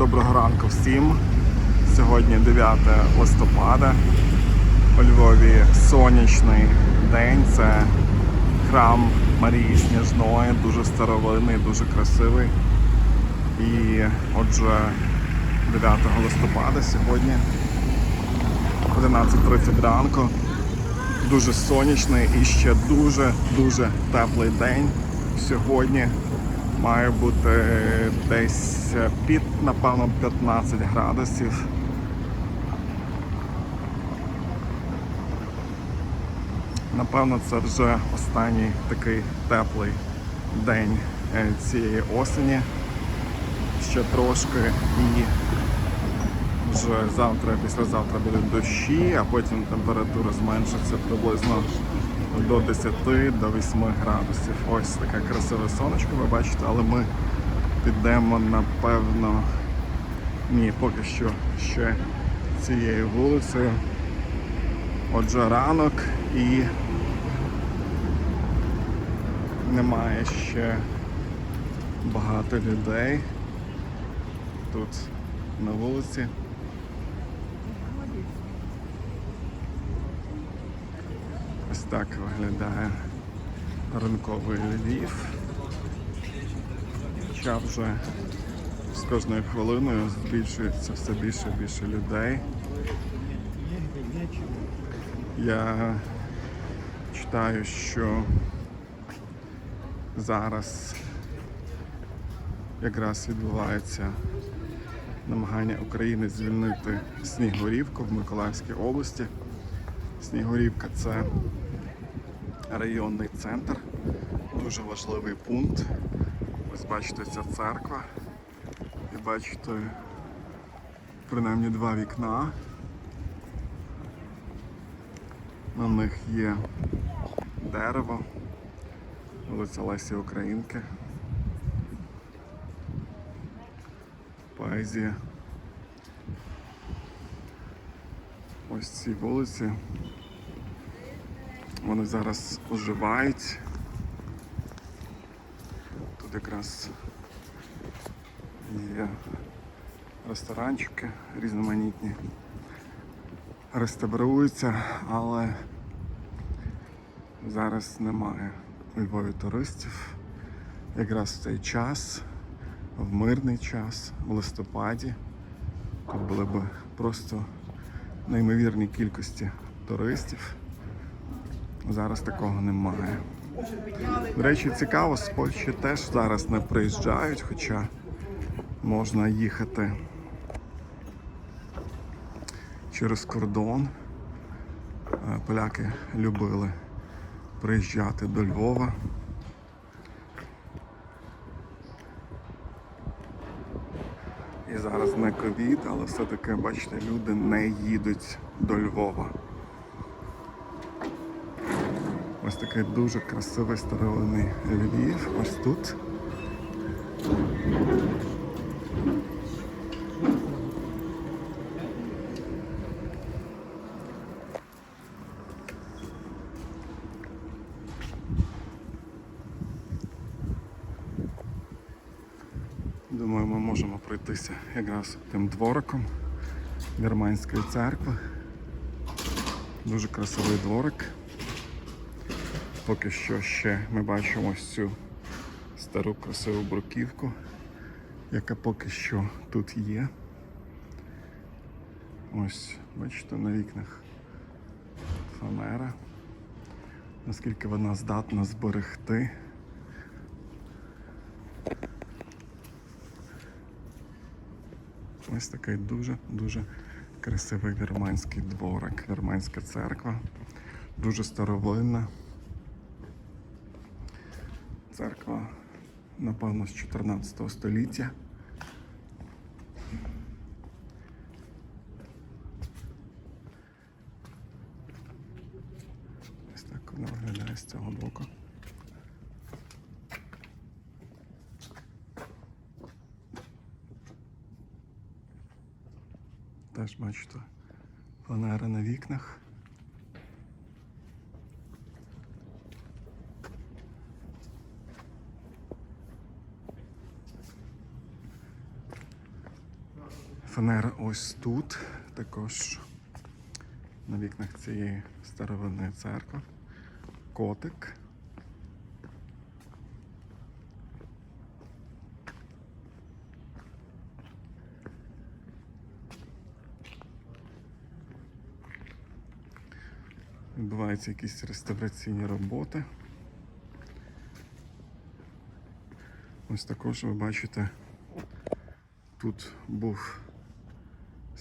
Доброго ранку всім. Сьогодні 9 листопада. У Львові сонячний день. Це храм Марії Сніжної, дуже старовинний, дуже красивий. І отже, 9 листопада сьогодні 11.30 ранку. Дуже сонячний і ще дуже-дуже теплий день. Сьогодні має бути десь під, напевно, 15 градусів. Напевно, це вже останній такий теплий день е, цієї осені. Ще трошки і вже завтра, післязавтра будуть дощі, а потім температура зменшиться приблизно до 10 до 8 градусів. Ось таке красиве сонечко, ви бачите, але ми підемо напевно. Ні, поки що ще цією вулицею. Отже, ранок і немає ще багато людей тут на вулиці. Так виглядає ранковий Львів. Хоча вже з кожною хвилиною збільшується все більше і більше людей. Я читаю, що зараз якраз відбувається намагання України звільнити Снігурівку в Миколаївській області. Снігурівка це районний центр, дуже важливий пункт. Ось бачите, ця церква. І бачите принаймні два вікна. На них є дерево, вулиця Лесі Українки. Поезія. Ось ці вулиці. Вони зараз оживають. Тут якраз є ресторанчики різноманітні. Реставруються, але зараз немає у Львові туристів. Якраз в цей час, в мирний час, в листопаді, тут були б просто неймовірні кількості туристів. Зараз такого немає. До речі, цікаво, з Польщі теж зараз не приїжджають, хоча можна їхати через кордон. Е, Поляки любили приїжджати до Львова. І зараз не ковід, але все-таки, бачите, люди не їдуть до Львова. Ось такий дуже красивий старовинний Львів. Ось тут. Думаю, ми можемо пройтися якраз тим двориком Вірменської церкви. Дуже красивий дворик. Поки що ще ми бачимо ось цю стару красиву бруківку, яка поки що тут є. Ось, бачите, на вікнах фанера. Наскільки вона здатна зберегти. Ось такий дуже-дуже красивий вірменський дворик, вірменська церква. Дуже старовинна. Церква, напевно, з 14 століття. Ось так вона виглядає з цього боку. Теж бачите, фанера на вікнах. Фанера ось тут, також на вікнах цієї старовинної церкви. Котик. Відбуваються якісь реставраційні роботи. Ось також ви бачите, тут був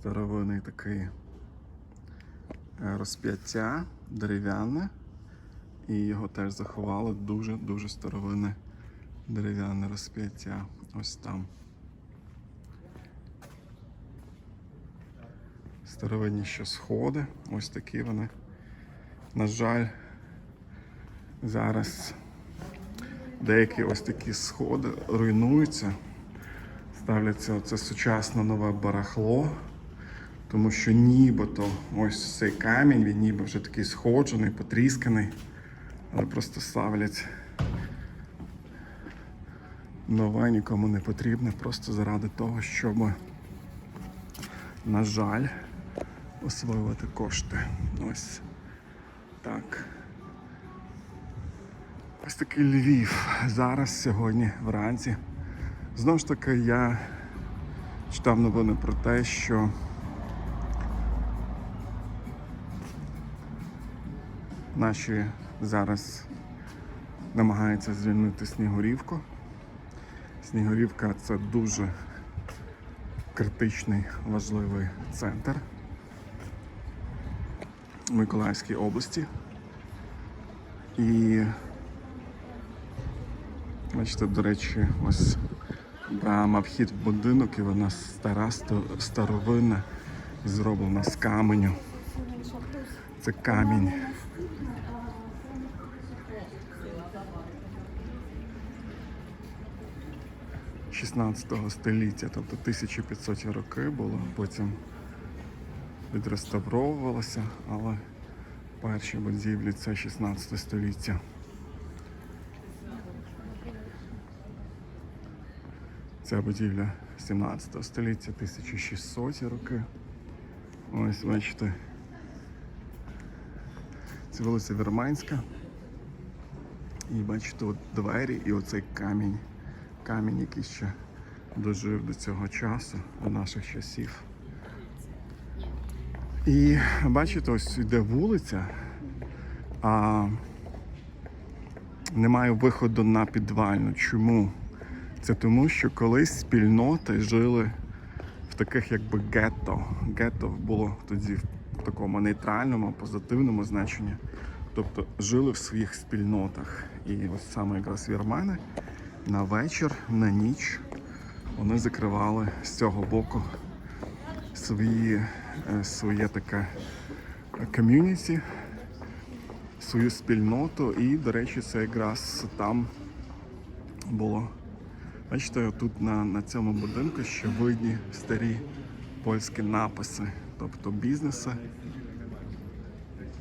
старовинний такий е, розп'яття дерев'яне, і його теж заховали дуже-дуже старовинне дерев'яне розп'яття. Ось там. Старовинні ще сходи, ось такі вони. На жаль, зараз деякі ось такі сходи руйнуються. Ставляться оце сучасне нове барахло, тому що нібито ось цей камінь, він ніби вже такий сходжений, потрісканий, але просто ставлять нове нікому не потрібне, просто заради того, щоб, на жаль, освоювати кошти. Ось так. Ось такий Львів. Зараз, сьогодні, вранці. Знову ж таки, я читав новини про те, що наші зараз намагаються звільнити Снігурівку. Снігурівка це дуже критичний важливий центр в Миколаївській області. І бачите, до речі, ось брама вхід в будинок, і вона стара, старовинна, зроблена з каменю. Це камінь. – 16 століття, тобто 1500 роки було, потім відреставровувалося, але перші будівлі це 16 століття. Ця будівля 17 століття, 1600 роки. Ось бачите. Це вулиця Верманська. І бачите, от двері і оцей камінь. Камінь, який ще дожив до цього часу, до наших часів. І бачите, ось йде вулиця, а немає виходу на підвальну. Чому? Це тому, що колись спільноти жили в таких якби гетто. Гетто було тоді в такому нейтральному, позитивному значенні. Тобто жили в своїх спільнотах. І ось саме якраз вірмени на вечір, на ніч вони закривали з цього боку свої, е, своє таке ком'юніті, свою спільноту. І, до речі, це якраз там було. Бачите, тут на, на цьому будинку ще видні старі польські написи, тобто бізнеси,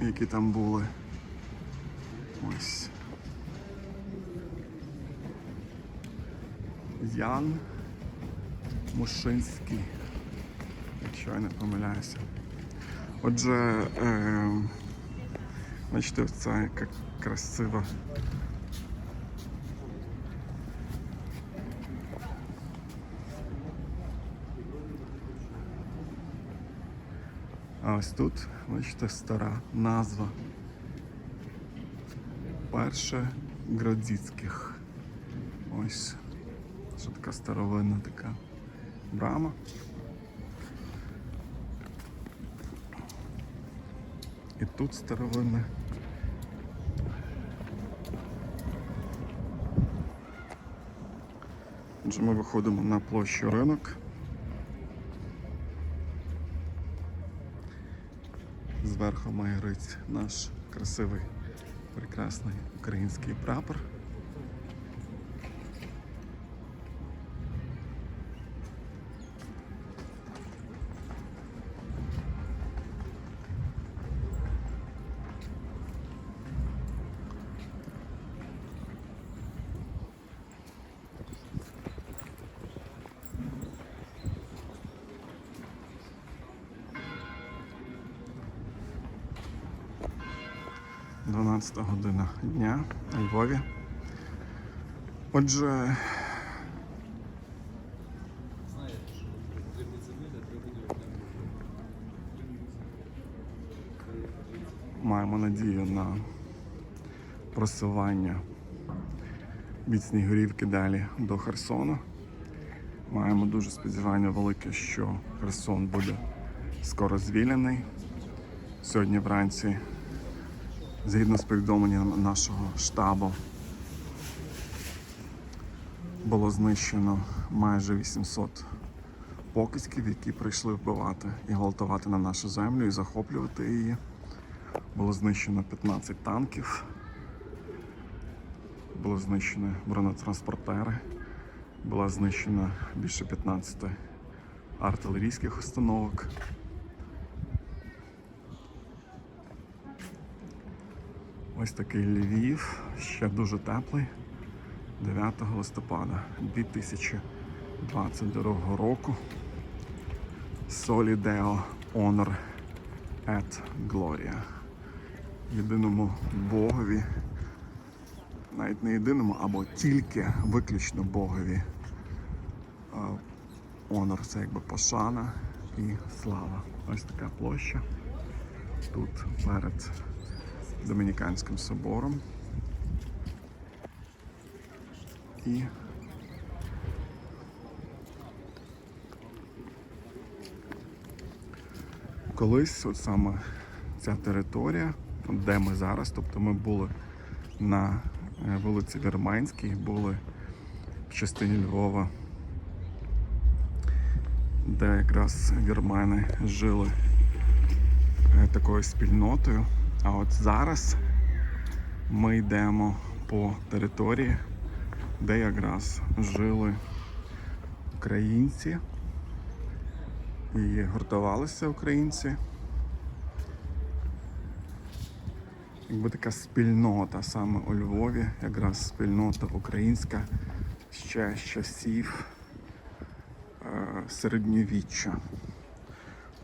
які там були. Ось. Ян Мушинський, якщо я не помиляюся. Отже, е, бачите, це яка красива А ось тут, бачите, стара назва. Перше Гродзіцьких. Ось. Що така старовинна така брама. І тут старовинне. Отже, ми виходимо на площу ринок. Зверху має рить наш красивий, прекрасний український прапор. 12 година дня у Львові. Отже, маємо надію на просування від Снігурівки далі до Херсону. Маємо дуже сподівання велике, що Херсон буде скоро звільнений. Сьогодні вранці, згідно з повідомленням нашого штабу, було знищено майже 800 покидьків, які прийшли вбивати і гвалтувати на нашу землю і захоплювати її. Було знищено 15 танків, було знищено бронетранспортери, була знищена більше 15 артилерійських установок. Ось такий Львів, ще дуже теплий. 9 листопада 2022 року. Solideo Honor et Gloria. Єдиному Богові, навіть не єдиному, або тільки виключно Богові. Honor це якби пошана і слава. Ось така площа. Тут перед Домініканським собором. І колись от саме ця територія, де ми зараз, тобто ми були на е, вулиці Вірменській, були в частині Львова, де якраз вірмени жили е, такою спільнотою. А от зараз ми йдемо по території, де якраз жили українці і гуртувалися українці. Якби така спільнота саме у Львові, якраз спільнота українська ще з часів е, середньовіччя.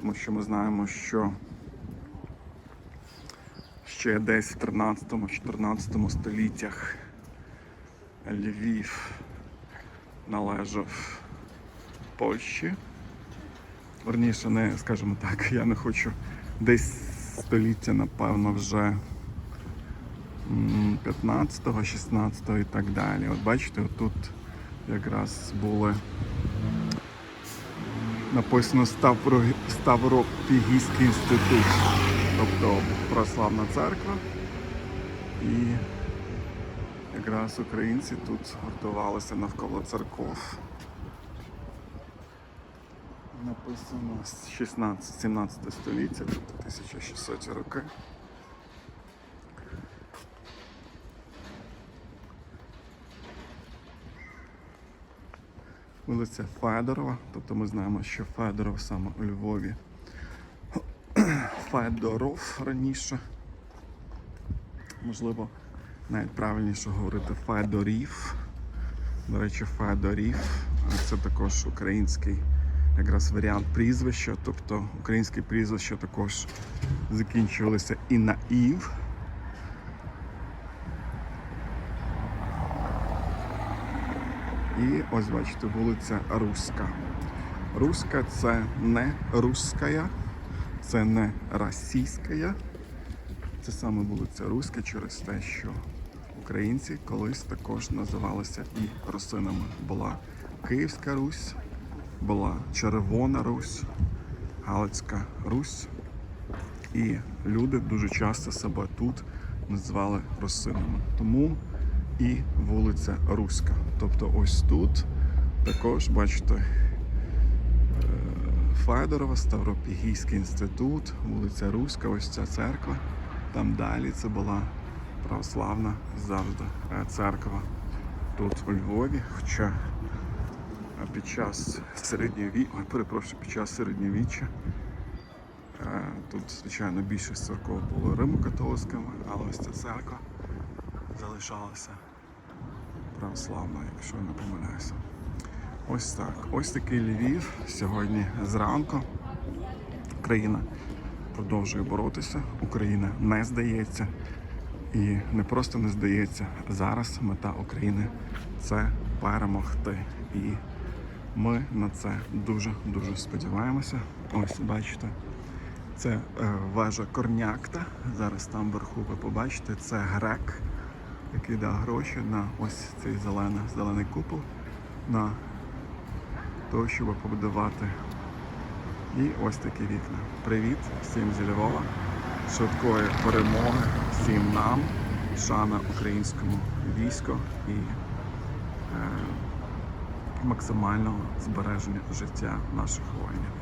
Тому що ми знаємо, що ще десь в 13-14 століттях Львів належав Польщі. Верніше, не скажімо так, я не хочу десь століття, напевно, вже 15-го, 16-го і так далі. От бачите, тут якраз були написано Ставро- Ставропігійський інститут, тобто православна церква. І якраз українці тут гуртувалися навколо церков. Написано 16-17 століття, тобто 1600 роки. Вулиця Федорова, тобто ми знаємо, що Федоров саме у Львові. Федоров раніше. Можливо, навіть правильніше говорити Федорів. До речі, Федорів це також український якраз варіант прізвища, тобто українські прізвища також закінчувалися і на Ів. І ось бачите, вулиця Руська. Руська це не русская, це не російська. Це саме вулиця Руська через те, що українці колись також називалися і русинами. Була Київська Русь, була Червона Русь, Галицька Русь. І люди дуже часто себе тут називали русинами. Тому і вулиця Руська. Тобто ось тут також, бачите, Федорова, Ставропігійський інститут, вулиця Руська, ось ця церква. Там далі це була православна завжди е, церква тут у Львові. Хоча е, під час середньовіччя, ой, перепрошую, під час середньовіччя е, тут, звичайно, більшість церков було римо-католицькими, але ось ця церква залишалася православною, якщо я не помиляюся. Ось так. Ось такий Львів сьогодні зранку. Україна продовжує боротися, Україна не здається. І не просто не здається. Зараз мета України це перемогти. І ми на це дуже дуже сподіваємося. Ось бачите, це е, вежа Корнякта. Зараз там вверху ви побачите. Це грек, який дав гроші на ось цей зелений, зелений купол на те, щоб побудувати. І ось такі вікна. Привіт всім зі Львова, швидкої перемоги всім нам, шана українському війську і е, максимального збереження життя наших воїнів.